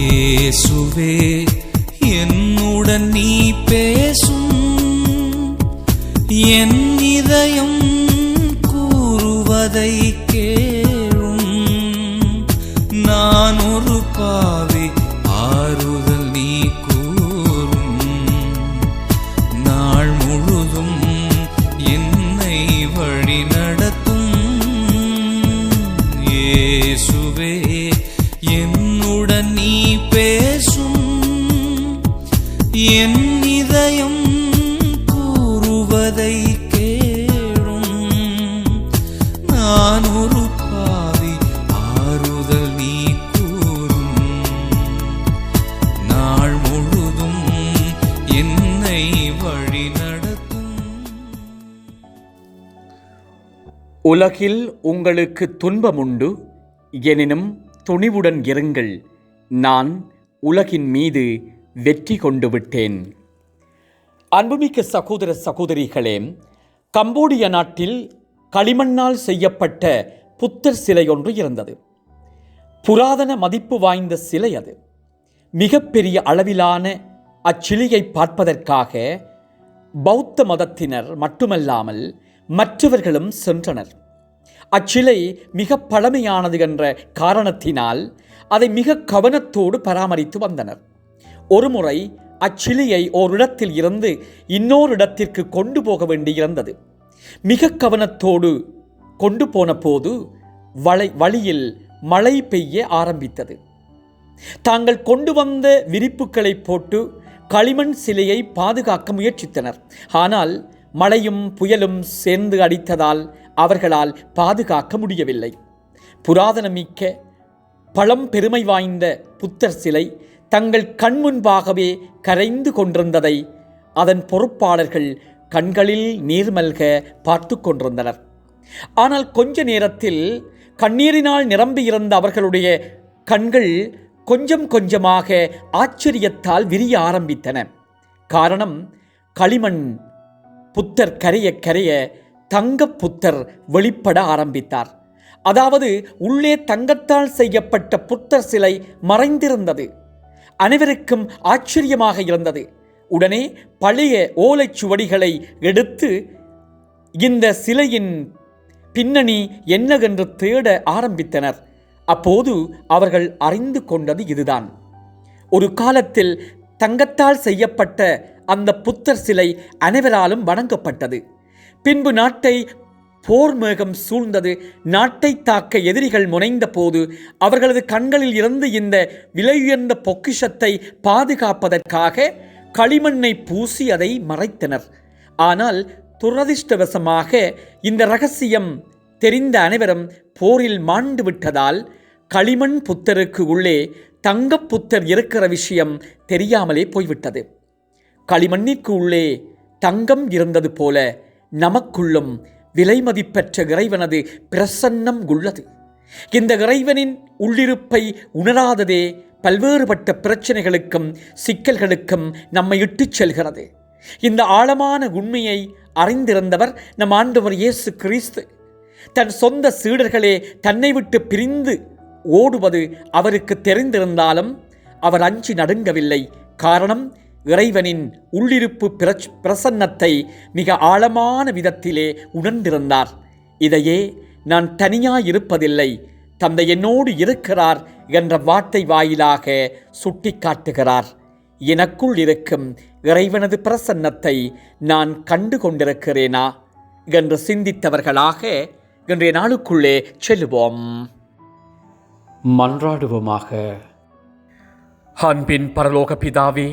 இயேசுவே என்னுடன் நீ பேசும். என் இதயம் கூறுவதை கே என் இதயம் கூறுவதை கேளும். நான் ஒரு பாவி ஆறுதல் நீ கூறும். நாள் முழுதும் என்னை வழி நடத்தும். உலகில் உங்களுக்கு துன்பமுண்டு எனினும் துணிவுடன் இருங்கள். நான் உலகின் மீது வெற்றி கொண்டு விட்டேன். அன்புமிக்க சகோதர சகோதரிகளே கம்போடிய நாட்டில் களிமண்ணால் செய்யப்பட்ட புத்தர் சிலை ஒன்று இருந்தது. புராதன மதிப்பு வாய்ந்த சிலை அது. மிகப்பெரிய அளவிலான அச்சிலையை பார்ப்பதற்காக பௌத்த மதத்தினர் மட்டுமல்லாமல் மற்றவர்களும் சென்றனர். அச்சிலை மிக பழமையானது என்ற காரணத்தினால் அதை மிக கவனத்தோடு பராமரித்து வந்தனர். ஒருமுறை அச்சிலையை ஓரிடத்தில் இருந்து இன்னொரு இடத்திற்கு கொண்டு போக வேண்டியிருந்தது மிக கவனத்தோடு கொண்டு போன போது வளை வழியில் மழை பெய்ய ஆரம்பித்தது. தாங்கள் கொண்டு வந்த விரிப்புகளை போட்டு களிமண் சிலையை பாதுகாக்க முயற்சித்தனர். ஆனால் மழையும் புயலும் சேர்ந்து அடித்ததால் அவர்களால் பாதுகாக்க முடியவில்லை. புராதனமிக்க பழம் பெருமை வாய்ந்த புத்தர் சிலை தங்கள் கண் முன்பாகவே கரைந்து கொண்டிருந்ததை அதன் பொறுப்பாளர்கள் கண்களில் நீர்மல்க பார்த்து கொண்டிருந்தனர். ஆனால் கொஞ்ச நேரத்தில் கண்ணீரினால் நிரம்பியிருந்த அவர்களுடைய கண்கள் கொஞ்சம் கொஞ்சமாக ஆச்சரியத்தால் விரிய ஆரம்பித்தன. காரணம் களிமண் புத்தர் கரைய கரைய தங்க புத்தர் வெளிப்பட ஆரம்பித்தார். அதாவது உள்ளே தங்கத்தால் செய்யப்பட்ட புத்தர் சிலை மறைந்திருந்தது. அனைவருக்கும் ஆச்சரியமாக இருந்தது. உடனே பழைய ஓலைச்சுவடிகளை எடுத்து இந்த சிலையின் பின்னணி என்னவென்று தேட ஆரம்பித்தனர். அப்போது அவர்கள் அறிந்து கொண்டது இதுதான். ஒரு காலத்தில் தங்கத்தால் செய்யப்பட்ட அந்த புத்தர் சிலை அனைவராலும் வணங்கப்பட்டது. பின்பு நாட்டை போர் மேகம் சூழ்ந்தது. நாட்டை தாக்க எதிரிகள் முனைந்த போது அவர்களது கண்களில் இருந்து இந்த விலையுயர்ந்த பொக்கிஷத்தை பாதுகாப்பதற்காக களிமண்ணை பூசி அதை மறைத்தனர். ஆனால் துரதிர்ஷ்டவசமாக இந்த ரகசியம் தெரிந்த அனைவரும் போரில் மாண்டு விட்டதால் களிமண் புத்தருக்கு உள்ளே தங்கப் புத்தர் இருக்கிற விஷயம் தெரியாமலே போய்விட்டது. களிமண்ணிற்கு உள்ளே தங்கம் இருந்தது போல நமக்குள்ளும் விலைமதிப்பற்ற இறைவனது பிரசன்னம் உள்ளது. இந்த இறைவனின் உள்ளிருப்பை உணராததே பல்வேறுபட்ட பிரச்சனைகளுக்கும் சிக்கல்களுக்கும் நம்மை இட்டுச் செல்கிறது. இந்த ஆழமான உண்மையை அறிந்திருந்தவர் நம் ஆண்டவர் இயேசு கிறிஸ்து. தன் சொந்த சீடர்களே தன்னை விட்டு பிரிந்து ஓடுவது அவருக்கு தெரிந்திருந்தாலும் அவர் அஞ்சி நடுங்கவில்லை. காரணம் இறைவனின் உள்ளிருப்பு பிரச் பிரசன்னத்தை மிக ஆழமான விதத்திலே உணர்ந்திருந்தார். இதையே நான் தனியாயிருப்பதில்லை தந்தை என்னோடு இருக்கிறார் என்ற வார்த்தை வாயிலாக சுட்டிக்காட்டுகிறார். எனக்குள் இருக்கும் இறைவனது பிரசன்னத்தை நான் கண்டு கொண்டிருக்கிறேனா என்று சிந்தித்தவர்களாக இன்றைய நாளுக்குள்ளே செல்லுவோம். மன்றாடுவோமாக. அன்பின் பரலோக பிதாவே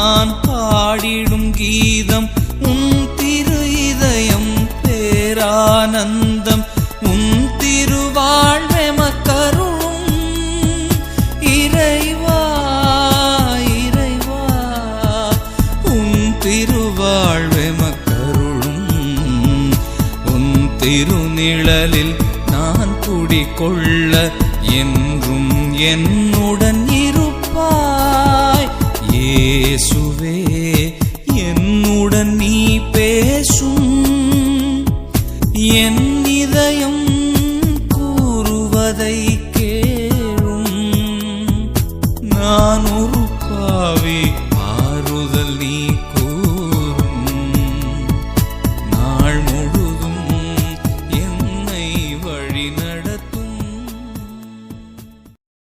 நான் பாடிடும் கீதம் உன் திரு இதயம் பேரானந்தம். உன் திருவாழ்வெமக்கருளும் இறைவா இறைவா. உன் திருவாழ்வெமக்கருளும் உன் திருநிழலில் நான் குடிகொள்ள என்றும் என்னுடன் இயேசுவே என்னுடன் நீ பேசும். என் இதயம் கூறுவதை கேளும். நான் ஒரு பாவி ஆறுதல் நீ